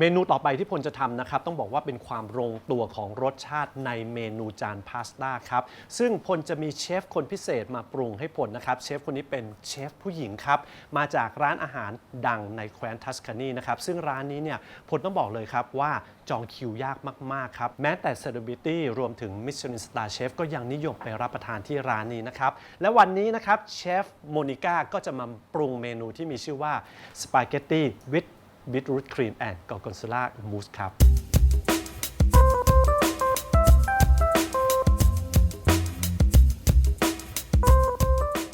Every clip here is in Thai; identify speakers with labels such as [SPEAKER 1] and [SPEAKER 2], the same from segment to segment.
[SPEAKER 1] เมนูต่อไปที่พลจะทำนะครับ ต้องบอกว่าเป็นความลงตัวของรสชาติในเมนูจานพาสต้าครับ ซึ่งพลจะมีเชฟคนพิเศษมาปรุงให้พลนะครับ เชฟคนนี้เป็นเชฟผู้หญิงครับ มาจากร้านอาหารดังในแคว้นทัสคานีนะครับ ซึ่งร้านนี้เนี่ยพลต้องบอกเลยครับว่าจองคิวยากมาก ๆ ครับ แม้แต่เซเลบริตี้รวมถึงมิชลินสตาร์เชฟก็ยังนิยมไปรับประทานที่ร้านนี้นะครับ และวันนี้นะครับเชฟโมนิก้าก็จะมาปรุงเมนูที่มีชื่อว่าสปาเกตตี้วิด บีทรูทครีมแอนด์กอร์กอนซล่ามูสครับ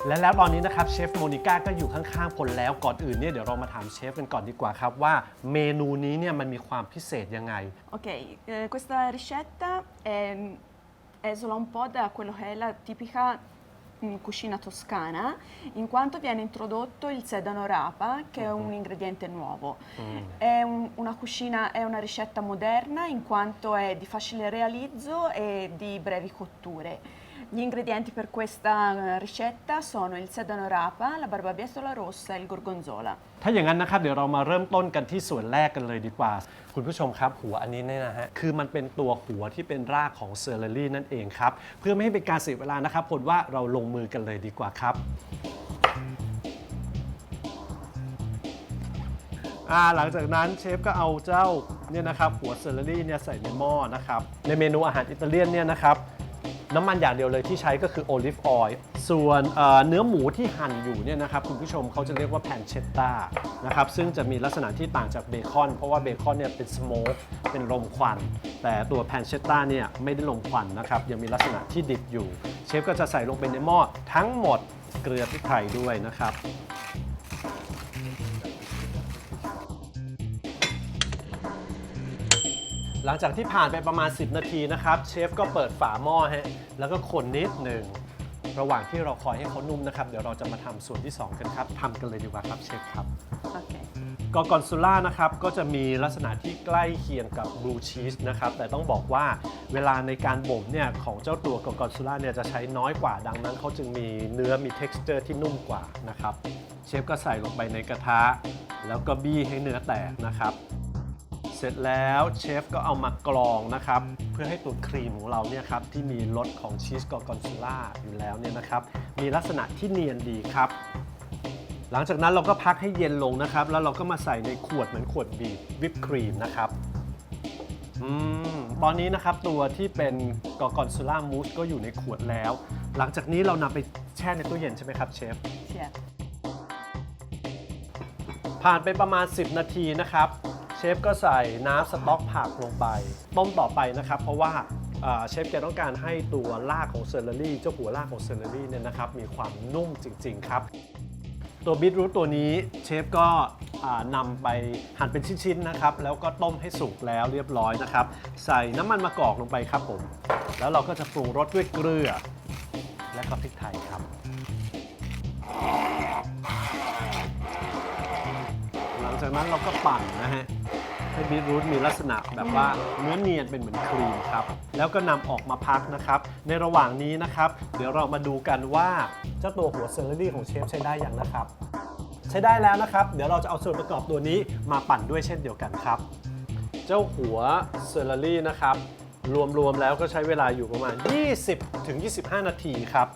[SPEAKER 1] และแล้วตอนนี้นะครับเชฟโมนิก้าก็อยู่ข้างๆพลแล้วก่อนอื่นเนี่ยเดี๋ยวเรามาถามเชฟกันก่อนดีกว่าครับว่าเมนูนี้เนี่ยมันมีความพิเศษยังไง
[SPEAKER 2] Ok, eh, questa ricetta è, esula un po' da quello che è la tipica cucina toscana, in quanto viene introdotto il sedano rapa, che è un ingrediente nuovo. È un- una cucina, è una ricetta moderna in quanto è di facile realizzo e di brevi cotture. Gli ingredienti per questa eh, ricetta sono il sedano rapa, la barbabietola rossa e il gorgonzola.
[SPEAKER 1] ถ้าอย่างนั้นนะครับเดี๋ยวเรามาเริ่มต้นกันที่ส่วนแรกกันเลยดีกว่า คุณผู้ชมครับ หัวอันนี้เนี่ยนะฮะคือมันเป็นตัวหัวที่เป็นรากของเซอร์เรลี่นั่นเองครับ เพื่อไม่ให้เป็นการเสียเวลานะครับผลว่าเราลงมือกันเลยดีกว่าครับหลังจากนั้นเชฟก็เอาเจ้าเนี่ยนะครับหัวเซอร์เรลี่เนี่ยใส่ในหม้อนะครับในเมนูอาหารอิตาเลียนเนี่ยนะครับ น้ำมันอย่างเดียวเลยที่ใช้ก็คือโอลิฟออยล์ส่วนเนื้อหมูที่หั่นอยู่เนี่ยนะครับคุณผู้ชมเขาจะเรียกว่าแพนเชตตานะครับซึ่งจะมีลักษณะที่ต่างจากเบคอน เพราะว่าเบคอนเนี่ยเป็นสโมกเป็นลมควัน แต่ตัวแพนเชตตาเนี่ยไม่ได้ลมควันนะครับยังมีลักษณะที่ดิบอยู่ เชฟก็จะใส่ลงไปในหม้อทั้งหมดเกลือพริกไทยด้วยนะครับ หลังจากที่ผ่านไปประมาณ 10 นาทีนะครับ เชฟก็เปิดฝาหม้อฮะแล้วก็คนนิดหนึ่งระหว่างที่เราคอยให้เขานุ่มนะครับ เดี๋ยวเราจะมาทำส่วนที่ 2 กันครับทำกันเลยดีกว่าครับเชฟครับ
[SPEAKER 2] Ok.
[SPEAKER 1] กอร์กอนซูล่านะครับก็จะมีลักษณะที่ใกล้เคียงกับบลูชีสนะครับแต่ต้องบอกว่าเวลาในการบ่มเนี่ยของเจ้าตัวกอร์กอนซูล่าเนี่ยจะใช้น้อยกว่าดังนั้นเขาจึงมีเนื้อมี t e x t อร์ที่นุ่มกว่านะครับเชฟก็ใส่ลงไปในกระทะ แล้วก็บี้ให้เนื้อแตกนะครับ เสร็จแล้วเชฟก็เอามากรองนะครับ เพื่อให้ตัวครีมของเราเนี่ยครับที่มีรสของชีสกอร์กอนซูล่าอยู่แล้วเนี่ยนะครับ มีลักษณะที่เนียนดีครับ หลังจากนั้นเราก็พักให้เย็นลงนะครับ แล้วเราก็มาใส่ในขวดเหมือนขวดบีบวิปครีมนะครับอืมตอนนี้นะครับตัวที่เป็นกอร์กอนซูล่ามูสก็อยู่ในขวดแล้ว หลังจากนี้เรานำไปแช่ในตู้เย็นใช่ไหมครับเชฟ
[SPEAKER 2] Certo.
[SPEAKER 1] ผ่านไปประมาณ 10 นาทีนะครับเช ฟก็ใส่น้ำสต๊อกผักลงไป ต้มต่อไปนะครับ เพราะว่าเชฟแกต้องการให้ตัวรากของเซอร์เรลลี่เจ้าหัวรากของเซอร์เรลลี่เนี่ยนะครับมีความนุ่มจริง ๆ ครับ ตัวบีทรูทตัวนี้เชฟก็อ่านำไปหั่นเป็นชิ้นๆนะครับ แล้วก็ต้มให้สุกแล้วเรียบร้อยนะครับ ใส่น้ำมันมะกอกลงไปครับผม แล้วเราก็จะปรุงรสด้วยเกลือ และก็พริกไทยครับ นั้นเราก็ปั่นนะฮะให้บีทรูทมีลักษณะแบบว่าเนื้อเนียนเป็นเหมือนครีมครับ แล้วก็นำออกมาพักนะครับ ในระหว่างนี้นะครับ เดี๋ยวเรามาดูกันว่าเจ้าตัวหัวเซอร์เรลี่ของเชฟใช้ได้อย่างนะครับ ใช้ได้แล้วนะครับ เดี๋ยวเราจะเอาส่วนประกอบตัวนี้มาปั่นด้วยเช่นเดียวกันครับ เจ้าหัวเซอร์เรลี่นะครับ รวมๆแล้วก็ใช้เวลาอยู่ประมาณ 20-25 นาทีครับ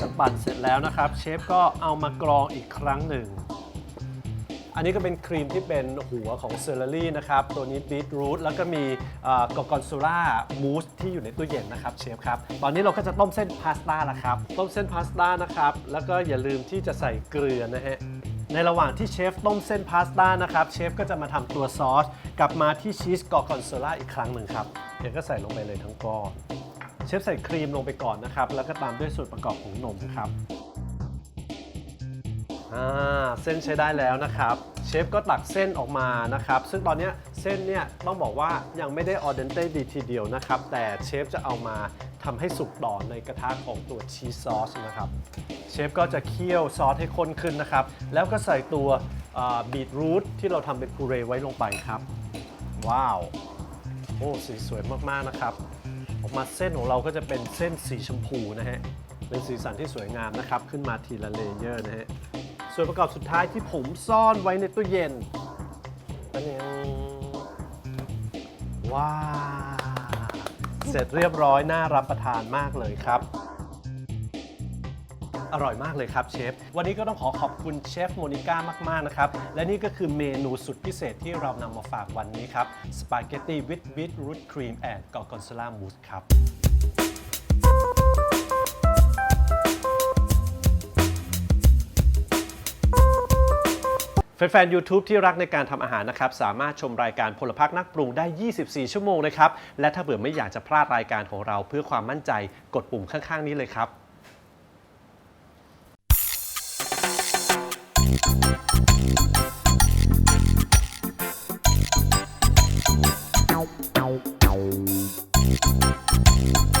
[SPEAKER 1] จากปั่นเสร็จแล้วนะครับ เชฟก็เอามากรองอีกครั้งหนึ่ง อันนี้ก็เป็นครีมที่เป็นหัวของเซอร์รี่นะครับ ตัวนี้บีทรูทแล้วก็มีกอกอนซูล่ามูสที่อยู่ในตู้เย็นนะครับเชฟครับ ตอนนี้เราก็จะต้มเส้นพาสต้าแล้วครับ ต้มเส้นพาสต้านะครับ แล้วก็อย่าลืมที่จะใส่เกลือนะฮะในระหว่างที่เชฟต้มเส้นพาสต้านะครับ เชฟก็จะมาทำตัวซอส กลับมาที่ชีสกอกอนซูล่าอีกครั้งหนึ่งครับ เดี๋ยวก็ใส่ลงไปเลยทั้งก้อน เชฟใส่ครีมลงไปก่อนนะครับ แล้วก็ตามด้วยส่วนประกอบของนมครับอ่าเส้นใช้ได้แล้วนะครับ เชฟก็ตักเส้นออกมานะครับ ซึ่งตอนนี้เส้นเนี่ยต้องบอกว่ายังไม่ได้ออเดนเต้ดีทีเดียวนะครับ แต่เชฟจะเอามาทำให้สุกต่อในกระทะของตัวชีสซอสนะครับ เชฟก็จะเคี่ยวซอสให้ข้นขึ้นนะครับ แล้วก็ใส่ตัวบีทรูทที่เราทำเป็นพูเรไว้ลงไปครับ ว้าว โอ้สีสวยมาก ๆ นะครับ อกมาเส้นของเราก็จะเป็นเส้นสีชมพูนะฮะ เป็นสีสันที่สวยงามนะครับ ขึ้นมาทีละเลเยอร์นะฮะ ส่วนประกอบสุดท้ายที่ผมซ่อนไว้ในตู้เย็นอันเองว้าวเสร็จเรียบร้อยน่ารับประทานมากเลยครับ อร่อยมากเลยครับเชฟ วันนี้ก็ต้องขอขอบคุณเชฟโมนิก้ามากๆนะครับ และนี่ก็คือเมนูสุดพิเศษที่เรานำมาฝากวันนี้ครับสปาเกตตี้วิ h บิ t รูทครีมแอนด์กอร์กอนซล่ามูสครับ แฟนๆ YouTube ที่รักในการทำอาหารนะครับ สามารถชมรายการพลพักนักปรุงได้ 24 ชั่วโมงนะครับ และถ้าเบื่อไม่อยากจะพลาดรายการของเราเพื่อความมั่นใจ กดปุ่มข้างๆ นี้เลยครับ Thank you.